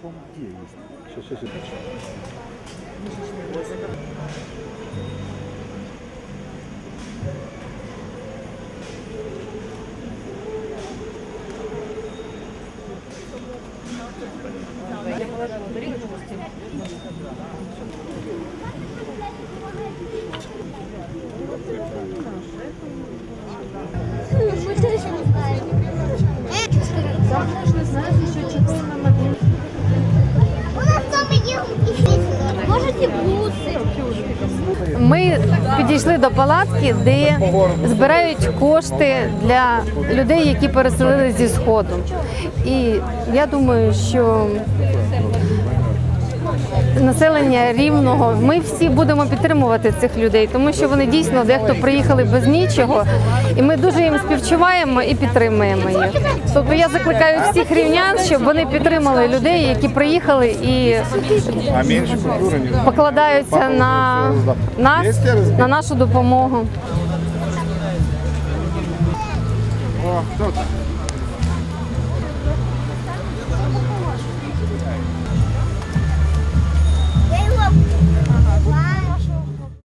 Мы тоже не знаем. Ми підійшли до палатки, де збирають кошти для людей, які переселили зі сходу. І я думаю, що населення рівного, ми всі будемо підтримувати цих людей, тому що вони дійсно дехто приїхали без нічого, і ми дуже їм співчуваємо і підтримуємо їх. Тобто я закликаю всіх рівнян, щоб вони підтримали людей, які приїхали і покладаються на нас, на нашу допомогу. О, кто-то.